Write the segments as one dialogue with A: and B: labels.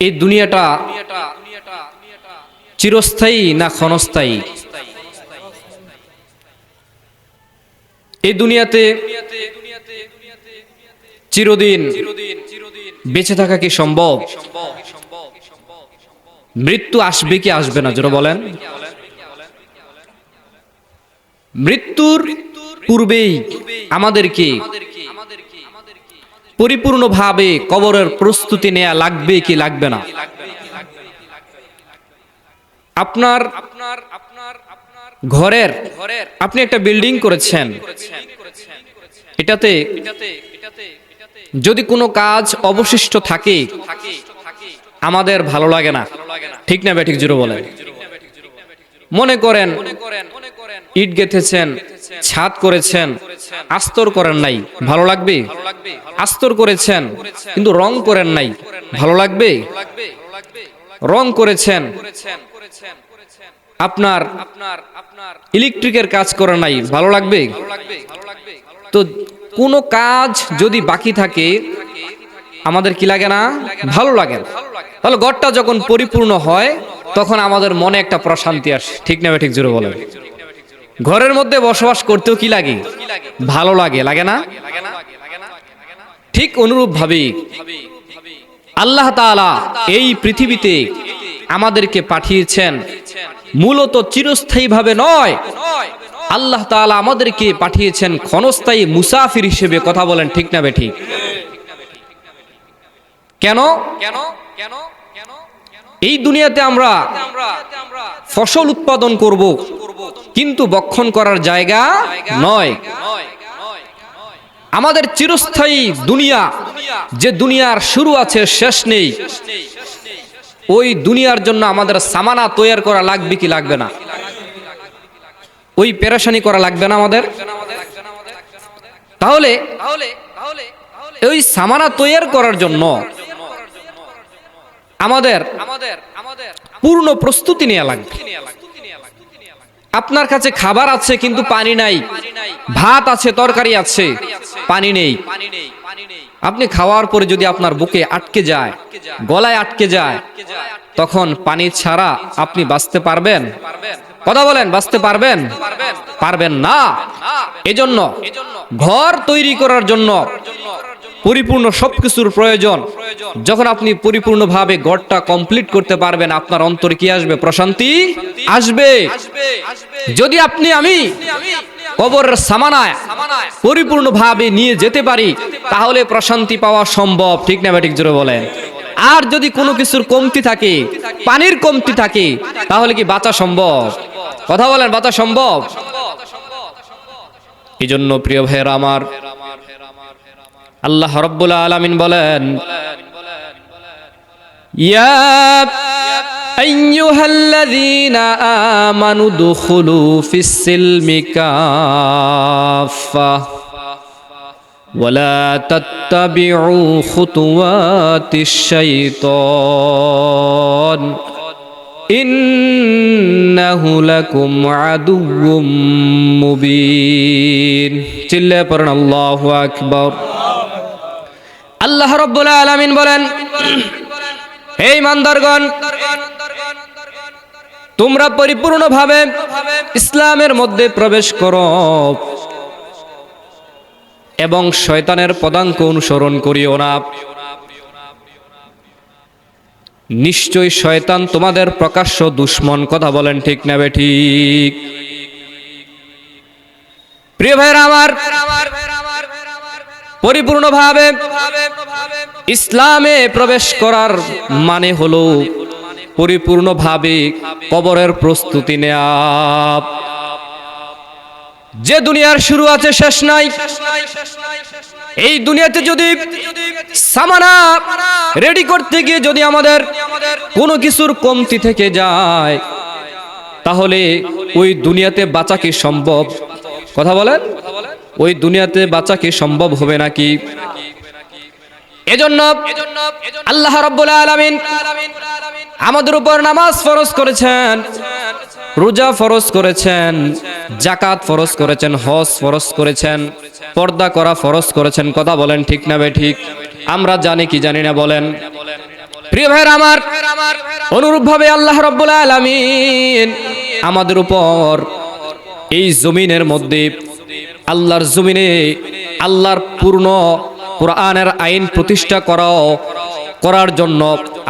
A: এই দুনিয়াটা চিরস্থায়ী না ক্ষণস্থায়ী? এই দুনিয়াতে চিরদিন বেঁচে থাকা কি সম্ভব? মৃত্যু আসবে কি আসবে না? যেটা বলেন। মৃত্যুর পূর্বেই আমাদেরকে পরিপূর্ণভাবে কবরের প্রস্তুতি নেওয়া লাগবে কি লাগবে না? আপনার আপনার আপনার ঘরের আপনি একটা বিল্ডিং করেছেন। এটাতে যদি কোনো কাজ অবশিষ্ট থাকে, আমাদের ভালো লাগে না। ঠিক না ব্যাঠিক জুড়ে বলেন। মনে করেন, ইট গেথেছেন ছাদ করেছেন। আস্তর করেন নাই। ভালো লাগবে? আস্তর করেছেন কিন্তু রং করেন নাই। ভালো লাগবে? রং করেছেন। আপনার আপনার আপনার। ইলেকট্রিকের কাজ করে নাই। ভালো লাগবে? তো কোনো কাজ যদি বাকি থাকে আমাদের কি লাগে না? ভালো লাগে। তাহলে ঘরটা যখন পরিপূর্ণ হয় তখন আমাদের মনে একটা প্রশান্তি আসে। ঠিক না ঠিক জোরে বলে ঘরের মধ্যে বসবাস করতেও কি লাগে? ভালো লাগে লাগে না? ঠিক অনুরূপ ভাবে আল্লাহ তাআলা এই পৃথিবীতে আমাদেরকে পাঠিয়েছেন। মূলত চিরস্থায়ী ভাবে নয়, আল্লাহ তাআলা আমাদেরকে পাঠিয়েছেন ক্ষণস্থায়ী মুসাফির হিসেবে। কথা বলেন ঠিক না বে ঠিক কেন কেন কেন কেন? এই দুনিয়াতে আমরা ফসল উৎপাদন করব কিন্তু বক্ষণ করার জায়গা নয়। আমাদের চিরস্থায়ী দুনিয়া, যে দুনিয়ার শুরু আছে, শেষ নেই। ওই দুনিয়ার জন্য আমাদের সামানা তৈরি করা লাগবে কি লাগবে না? ওই পেরেশানি করা লাগবে না আমাদের? তাহলে ওই সামানা তৈরি করার জন্য আমাদের পূর্ণ প্রস্তুতি নেওয়া লাগবে। আপনার কাছে খাবার আছে, কিন্তু পানি নাই। ভাত আছে, তরকারি আছে, পানি নেই। আপনি খাওয়ার পরে যদি আপনার বুকে আটকে যায়, গলায় আটকে যায়, তখন পানি ছাড়া আপনি বাঁচতে পারবেন? কথা বলেন, বাঁচতে পারবেন? পারবেন না। এজন্য ঘর তৈরি করার জন্য পরিপূর্ণ সবকিছুর প্রয়োজন। যখন আপনি পরিপূর্ণভাবে গড়টা কমপ্লিট করতে পারবেন, আপনার অন্তরে কি আসবে? প্রশান্তি আসবে। যদি আপনি আমি কবরের সামানায় পরিপূর্ণভাবে নিয়ে যেতে পারি, তাহলে প্রশান্তি পাওয়া সম্ভব। ঠিক না ব্যাটিক জোরে বলেন। আর যদি কোনো কিছুর কমতি থাকে, পানির কমতি থাকে, তাহলে কি বাঁচা সম্ভব? কথা বলেন, বাঁচা সম্ভব? এই জন্য প্রিয় ভাইয়ের আমার, আল্লাহ রব্বুল আলামিন বলেন, ইয়া আইয়ুহাল্লাযীনা আমানু দুখুলু ফিস-সিলমি কাফা ولا تتبعوا خطوات الشيطان إنه لكم عدو مبين চিল্লে পড়েন আল্লাহু আকবার আল্লাহ রব্বুল আলামিন বলেন হে ইমানদারগণ তোমরা পরিপূর্ণভাবে ইসলামের মধ্যে প্রবেশ করো। এবং শয়তানের পদাঙ্ক অনুসরণ করিও না। নিশ্চয় শয়তান তোমাদের প্রকাশ্য দুশ্মন, কথা বলেন ঠিক না বে ঠিক। প্রিয় ভাইরা আমার, পরিপূর্ণভাবে ইসলামে প্রবেশ করার মানে হলো পরিপূর্ণভাবে কবরের প্রস্তুতি নেয়া। যে দুনিয়ার শুরু আছে, শেষ নাই। এই দুনিয়াতে যদি সামানা রেডি করতে গিয়ে যদি আমাদের কোনো কিছুর কমতি থেকে যায়, তাহলে ওই দুনিয়াতে বাঁচা কি সম্ভব? কথা বলেন? ওই দুনিয়াতে বাঁচা কি সম্ভব হবে নাকি? এজন্য আল্লাহ রাব্বুল আলামিন আমাদের উপর নামাজ ফরজ করেছেন, রোজা ফরজ করেছেন জাকাত ফরজ করেছেন, হজ ফরজ করেছেন, পর্দা করা ফরজ করেছেন, কথা বলেন ঠিক না বে ঠিক? আমরা জানি কি জানি না বলেন? প্রিয় ভাইয়ের আমার, অনুরূপভাবে আল্লাহ রব্বুল আলামিন আমাদের উপর এই জমিনের মধ্যে, আল্লাহর জমিনে আল্লাহর পূর্ণ কোরআনের আইন প্রতিষ্ঠা করাও করার জন্য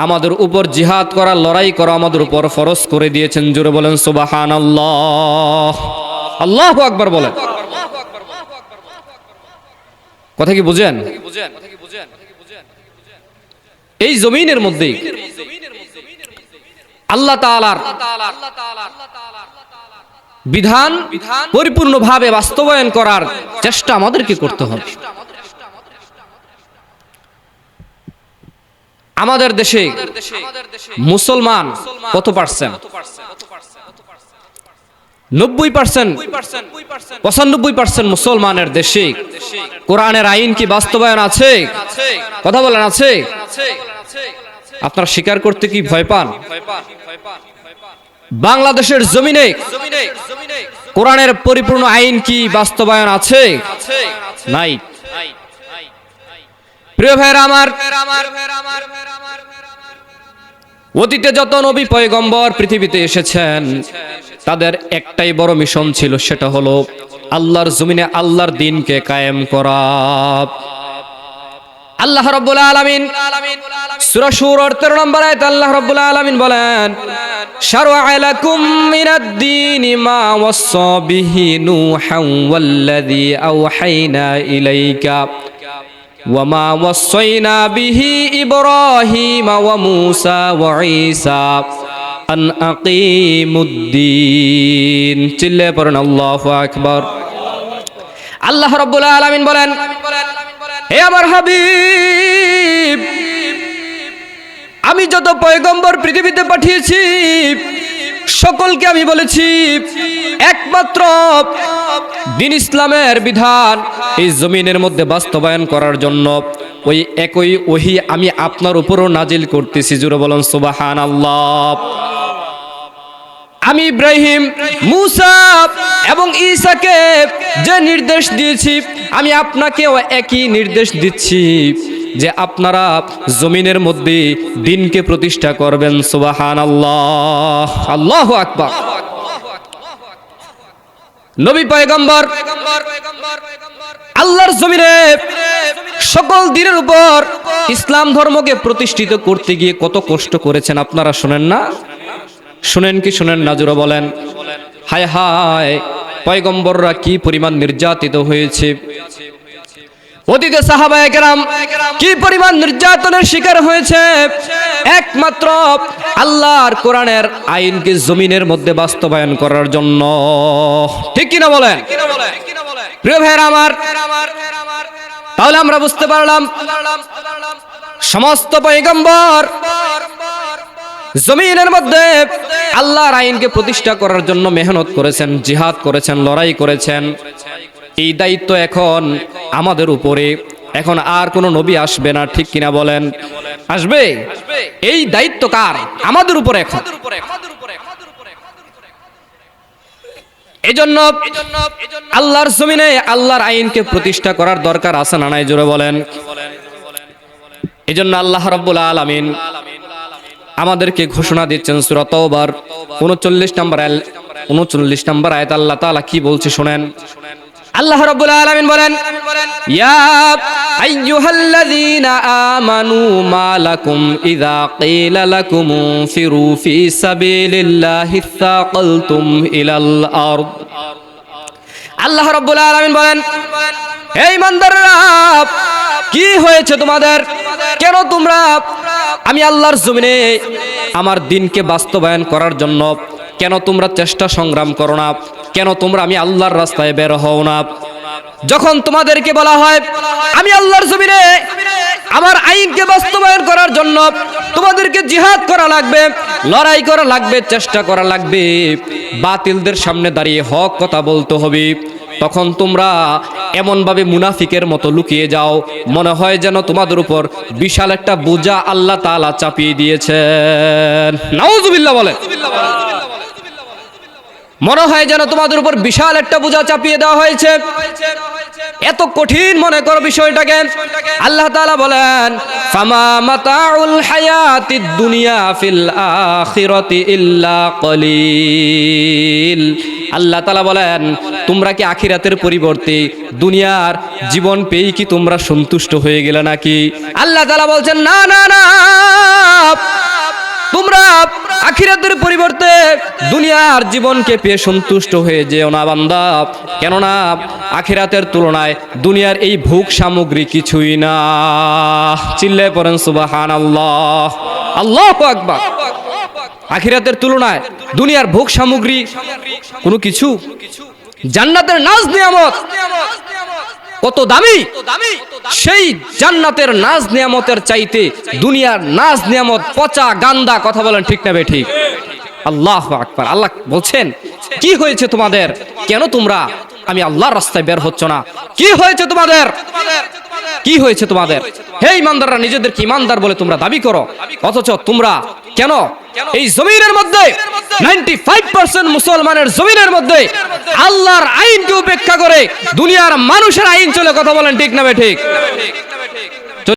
A: আমাদের উপর জিহাদ করা, লড়াই করা আমাদের উপর ফরজ করে দিয়েছেন। জোরে বলেন সুবাহান আল্লাহ আল্লাহ আকবার বলেন। কথা কি বুঝেন? এই জমিনের মধ্যে আল্লাহ বিধান পরিপূর্ণভাবে বাস্তবায়ন করার চেষ্টা আমাদেরকে করতে হবে। আমাদের দেশে মুসলমান কত পার্সেন্ট? নব্বই পার্সেন্ট। পঁচানব্বই পার্সেন্ট মুসলমানের দেশে। কোরআনের আইন কি বাস্তবায়ন আছে? কথা বলেন আছে? আপনারা স্বীকার করতে কি ভয় পান? বাংলাদেশের জমিনে কোরআনের পরিপূর্ণ আইন কি বাস্তবায়ন আছে? নাই। প্রিয় ভাইয়ের আমার অতীতে যত নবী পয়গম্বর পৃথিবীতে এসেছেন, তাদের একটাই বড় মিশন ছিল, সেটা হলো আল্লাহর জমিনে আল্লাহর দিনকে কায়েম করা। আল্লাহ রাব্বুল আলামিন সূরা সূরার 13 নম্বর আয়াত আল্লাহ রাব্বুল আলামিন বলেন, শারআ লাকুম মিনাদ-দীনি মা ওয়াসসা বিহি নূহান ওয়াল্লাযী আওহাইনা ইলাইকা। وما وصينا به إبراهيم وموسى وعيسى أن أقيموا الدين চিল্লে পড়েন আল্লাহু আকবার আল্লাহ রাব্বুল আলামিন বলেন হে আমার হাবিব আমি যত পয়গম্বর পৃথিবীতে পাঠিয়েছি সকলকে আমি বলেছি একমাত্র দিন ইসলামের বিধান এই জমিনের মধ্যে বাস্তবায়ন করার জন্য ওই একই ওহি আমি আপনার উপরও নাজিল করতেছি, জুড়ে বলুন সুবাহান আল্লাহ আমি ইব্রাহিম, মুসা এবং ঈসাকে যে নির্দেশ দিয়েছি, আমি আপনাকেও একই নির্দেশ দিচ্ছি যে আপনারা জমিনের মধ্যে দিনকে প্রতিষ্ঠা করবেন সুবাহান আল্লাহ আল্লাহ আকবার। নবী পয়গম্বর, আল্লাহর জমিনে সকল দিনের উপর ইসলাম ধর্মকে প্রতিষ্ঠিত করতে গিয়ে কত কষ্ট করেছেন আপনারা শোনেন না? শুনেন কি শুনেন নাজুরা বলেন। হায় হায়, পয়গম্বররা কি পরিমাণ নির্যাতিত হয়েছে। অতীতে সাহাবায়ে কেরাম কি পরিমাণ নির্যাতনের শিকার হয়েছে। একমাত্র আল্লাহর কোরআনের আইনকে জমিনের মধ্যে বাস্তবায়ন করার জন্য? ঠিক কিনা বলেন? প্রিয় ভাইয়ের আমার, তাহলে আমরা বুঝতে পারলাম, সমস্ত পয়গম্বর জমিনের মধ্যে আল্লাহর আইনকে প্রতিষ্ঠা করার জন্য মেহনত করেছেন, জিহাদ করেছেন, লড়াই করেছেন। এই দায়িত্ব এখন আমাদের উপরে। এখন আর কোনো নবী আসবে না, ঠিক কিনা বলেন? আসবে? এই দায়িত্ব কার? আমাদের উপরে এখন। এজন্য আল্লাহর জমিনে আল্লাহর আইনকে প্রতিষ্ঠা করার দরকার আছে জোরে বলেন। এজন্য আল্লাহ আলামিন আমাদেরকে ঘোষণা দিচ্ছেন সূরা তওবার। 39 নম্বর আল 39 নম্বর আয়াত আল্লাহ তাআলা কি বলছে শুনেন? আল্লাহ রাব্বুল আলামিন বলেন, ইয়া আইয়ুহাল্লাযীনা আমানু মা লাকুম ইযা ক্বিলা লাকুম ফিরু ফি সাবিলিল্লাহি সাকালতুম ইলাল আরদ। আল্লাহ রাব্বুল আলামিন বলেন, হে ইমানদাররা কি হয়েছে তোমাদের? কেন তোমরা আমি আল্লাহর জমিনে আমার দিনকে বাস্তবায়ন করার জন্য কেন তোমরা চেষ্টা সংগ্রাম করো না? কেন তোমরা আমি আল্লাহর রাস্তায় বের হও না? যখন তোমাদেরকে বলা হয়, আমি আল্লাহর জমিনে আমার আইনকে বাস্তবায়ন করার জন্য তোমাদেরকে জিহাদ করা লাগবে, লড়াই করা লাগবে, চেষ্টা করা লাগবে, বাতিলদের সামনে দাঁড়িয়ে হক কথা বলতে হবে। তখন তোমরা এমনভাবে মুনাফিকের মতো লুকিয়ে যাও, মনে হয় যেন তোমাদের উপর বিশাল একটা বোঝা আল্লাহ তাআলা চাপিয়ে দিয়েছেন। নাউজুবিল্লাহ বলে। মনে হয় যেন তোমাদের উপর বিশাল একটা বোঝা চাপিয়ে দেওয়া হয়েছে। এত কঠিন মনে করো বিষয়টাকে। আল্লাহ তাআলা বলেন, ফামা মাতাউল হায়াতিদ দুনিয়া ফিল আখিরাতি ইল্লা কলিল। আল্লাহ তাআলা বলেন, তোমরা কি আখিরাতের পরিবর্তে দুনিয়ার জীবন পেয়ে কি তোমরা সন্তুষ্ট হয়ে গেলে নাকি? আল্লাহ তাআলা বলছেন, না না না। তোমরা আখিরাতের পরিবর্তে দুনিয়ার জীবনকে পেয়ে সন্তুষ্ট হয়ে যেও না বান্দা। কেননা আখিরাতের তুলনায় দুনিয়ার এই ভোগ সামগ্রী কিছুই না। চিল্লে পড়েন সুবাহান আল্লাহ আল্লাহ আকবার। আখিরাতের তুলনায় দুনিয়ার ভোগ সামগ্রী কোনো কিছু জান্নাতের নাজ নিয়ামত কত দামি? সেই জান্নাতের নাজ নিয়ামতের চাইতে দুনিয়ার নাজ নিয়ামত পচা গান্দা কথা বলেন ঠিক না ঠিক? আল্লাহ আকবার। আল্লাহ বলছেন, কি হয়েছে তোমাদের? কেন তোমরা? আমি আল্লাহর রাস্তায় বের হচ্ছ না। কি হয়েছে তোমাদের? কি হয়েছে তোমাদের? হে ইমানদাররা, নিজেদেরকে ইমানদার বলে তোমরা দাবি করো। অথচ তোমরা কেন? এই জমিনের মধ্যে নাইনটি ফাইভ পার্সেন্ট মুসলমানের জমিনের মধ্যে আল্লাহর আইনকে উপেক্ষা করে দুনিয়ার মানুষের আইন চলে কথা বলেন ঠিক না ঠিক।